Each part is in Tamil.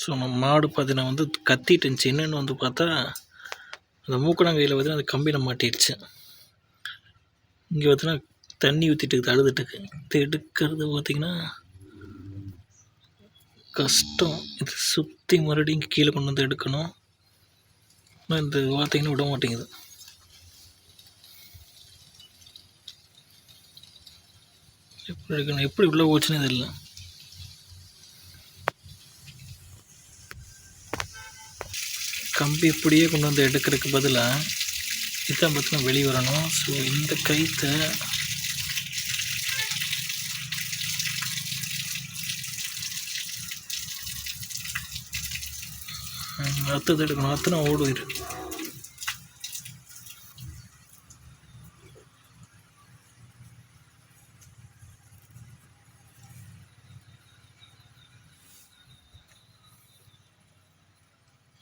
ஸோ நம்ம மாடு பார்த்தீங்கன்னா வந்து கத்திட்டு இருந்துச்சு. என்னென்னு வந்து பார்த்தா அந்த மூக்கணங்கையில் பார்த்தீங்கன்னா அந்த கம்பியில் மாட்டிடுச்சு இங்கே பார்த்தீங்கன்னா தண்ணி ஊற்றிட்டு இருக்குது அழுதுட்டுக்கு இது எடுக்கிறது பார்த்திங்கன்னா கஷ்டம். இது சுற்றி மறுபடியும் இங்கே கீழே கொண்டு வந்து எடுக்கணும். ஆனால் இந்த பார்த்தீங்கன்னா விட மாட்டேங்குது. எப்படி எடுக்கணும்? எப்படி உள்ளே போச்சுன்னு தெரியல. கம்பி இப்படியே கொண்டு வந்து எடுக்கிறதுக்கு பதிலாக இதான் பார்த்தீங்கன்னா வெளியே வரணும். ஸோ இந்த கைத்தை அத்தது எடுக்கணும். அத்தனை ஓடுயிரு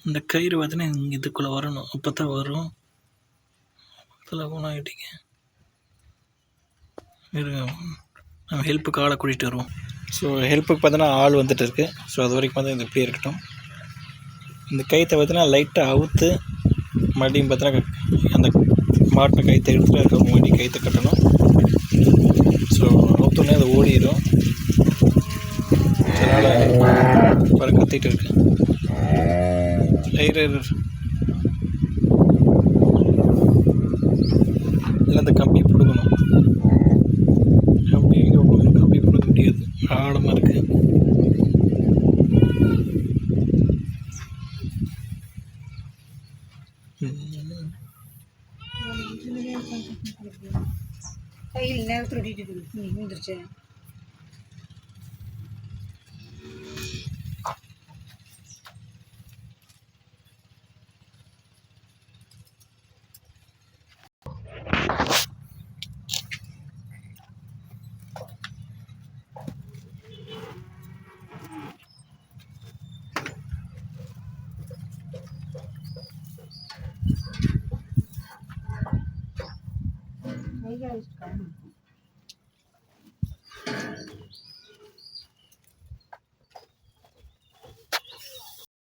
இந்த கயிறு பார்த்தீங்கன்னா இங்கே இதுக்குள்ளே வரணும். அப்போ தான் வரும். பக்கத்தில் போனால் ஆகிட்டீங்க இருங்க. நம்ம ஹெல்ப்புக்கு ஆளை கூட்டிகிட்டு வருவோம். ஸோ ஹெல்ப்புக்கு பார்த்தீங்கன்னா ஆள் வந்துட்டு இருக்கு. ஸோ அது வரைக்கும் வந்து இது இப்படியே இருக்கட்டும். இந்த கயிற்றை பார்த்தீங்கன்னா லைட்டாக அவுத்து மறுபடியும் பார்த்தீங்கன்னா அந்த மாட்டின கயிற்றை எடுத்துகிட்டு இருக்க மறுபடியும் கயிற்றை கட்டணும். ஸோ அவுத்தோடனே அது ஓடிடும். அதனால் பாரு கத்திட்டு இருக்கு. இரு, இல்லை அந்த கம்பி பிடுங்கணும். கம்பி எங்கே போகணும் கம்பி பிடுங்க முடியாது. ஆழமாக இருக்குது கையில் நேரத்தில் ಈಗ ಇಷ್ಟು ಕಮ್ಮಿ